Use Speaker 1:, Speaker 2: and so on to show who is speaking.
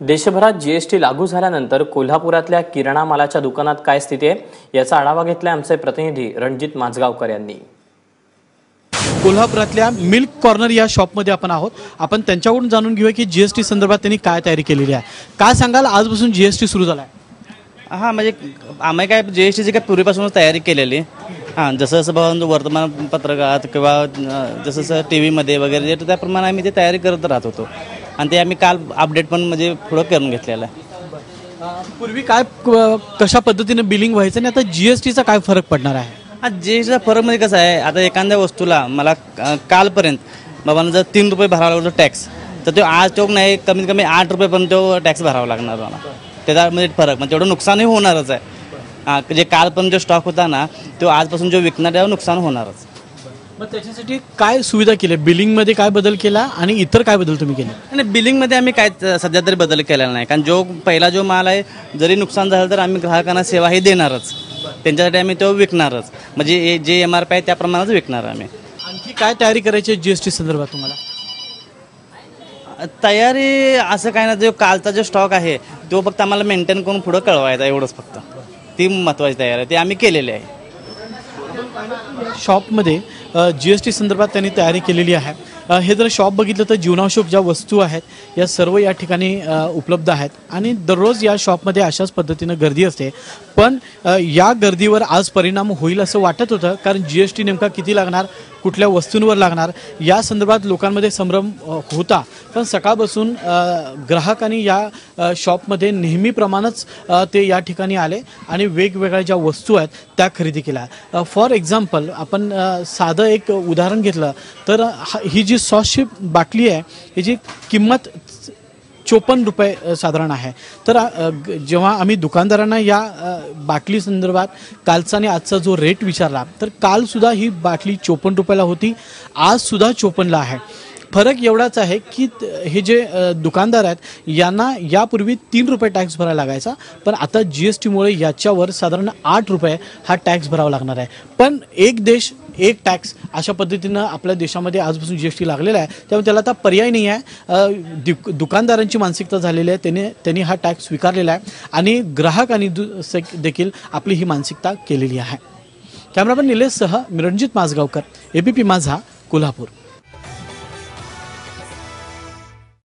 Speaker 1: देशभरात जीएसटी लागू झाल्यानंतर कोल्हापुरातल्या किराणा मालाच्या दुकानात काय स्थिती आहे याचा आढावा घेतलाय आमचे प्रतिनिधी रणजित माझगावकर यांनी.
Speaker 2: कोल्हापुरातल्या मिल्क कॉर्नर या शॉपमध्ये आपण आहोत. आपण त्यांच्याकडून जाणून घेऊया की जी एस टी संदर्भात त्यांनी काय तयारी केलेली आहे. काय सांगाल आजपासून जी एस टी सुरू झाला आहे
Speaker 3: हां म्हणजे आम्ही काय जी एस टीची काय पूर्वीपासूनच तयारी केलेली. हां जसं जसं बघा वर्तमानपत्रकात किंवा जसं जसं टी व्हीमध्ये वगैरे जे त्याप्रमाणे आम्ही ते तयारी करत राहत होतो. आणि ते आम्ही काल अपडेट पण म्हणजे पुढं करून घेतलेलं आहे.
Speaker 2: पूर्वी काय कशा पद्धतीने बिलिंग व्हायचं आणि आता जी एस टीचा काय फरक पडणार आहे?
Speaker 3: हा जी एस टीचा फरक म्हणजे कसं आहे आता एखाद्या वस्तूला मला कालपर्यंत बाबांना जर तीन रुपये भरावा लागतो टॅक्स तर तो आज चौक नाही कमीत कमी आठ रुपयेपर्यंत तो टॅक्स भरावा लागणार मला. त्याच्यामध्ये फरक म्हणजे तेवढं नुकसानही होणारच आहे. हां जे कालपर्यंत जो स्टॉक होता ना तो आजपासून जो विकणार त्यावर नुकसान होणारच.
Speaker 2: मग त्याच्यासाठी काय सुविधा केली बिलिंगमध्ये काय बदल केला आणि इतर काय बदल तुम्ही केले?
Speaker 3: आणि बिलिंगमध्ये आम्ही काय सध्या तरी बदल केलेला नाही. कारण जो पहिला जो माल आहे जरी नुकसान झालं तर आम्ही ग्राहकांना सेवा ही देणारच. त्यांच्यासाठी आम्ही तो विकणारच. म्हणजे जे एम आर पी आहे त्याप्रमाणेच विकणार आम्ही.
Speaker 2: आणखी काय तयारी करायची जी एस टी संदर्भात तुम्हाला?
Speaker 3: तयारी असं काय ना जो कालचा जो स्टॉक आहे तो फक्त आम्हाला मेंटेन करून पुढं कळवायचा एवढंच फक्त. ती महत्त्वाची तयारी आहे. ती आम्ही केलेली आहे.
Speaker 2: शॉपमध्ये जी एस टी संदर्भात त्यांनी तयारी केलेली आहे. हे जर शॉप बघितलं तर जीवनावश्यक ज्या वस्तू आहेत या सर्व या ठिकाणी उपलब्ध आहेत. आणि दररोज या शॉपमध्ये अशाच पद्धतीनं गर्दी असते. पण या गर्दीवर आज परिणाम होईल असं वाटत होतं कारण जी एस टी नेमका किती लागणार कुठल्या वस्तूंवर लागणार या संदर्भात लोकांमध्ये संभ्रम होता. पण सकाळपासून ग्राहकांनी या शॉपमध्ये नेहमीप्रमाणेच ते या ठिकाणी आले आणि वेगवेगळ्या ज्या वस्तू आहेत त्या खरेदी केल्या. फॉर एक्झाम्पल आपण साधं एक उदाहरण घेतलं तर हा- ही जी सॉसची बाटली आहे. याची किंमत चोपन्न रुपये साधारण आहे. तर जेव्हा आम्ही दुकानदारांना या बाटली संदर्भात कालचा आणि आजचा जो रेट विचारला तर कालसुद्धा ही बाटली चोपन्न रुपयाला होती. आजसुद्धा चोपन्नला आहे. फरक एवढाच आहे की त- हे जे दुकानदार आहेत यांना यापूर्वी तीन रुपये टॅक्स भरायला लागायचा पण आता जी एस टीमुळे याच्यावर साधारण आठ रुपये हा टॅक्स भरावा लागणार आहे. पण एक देश एक टॅक्स अशा पद्धतीनं आपल्या देशामध्ये आजपासून जी एस टी लागलेला आहे त्यामुळे त्याला आता पर्याय नाही आहे. दुकानदारांची मानसिकता झालेली आहे त्याने त्यांनी हा टॅक्स स्वीकारलेला आहे आणि ग्राहकांनी दु देखील आपली ही मानसिकता केलेली आहे. कॅमेरामॅन निलेशसह मी रणजित माझगावकर एबीपी माझा कोल्हापूर.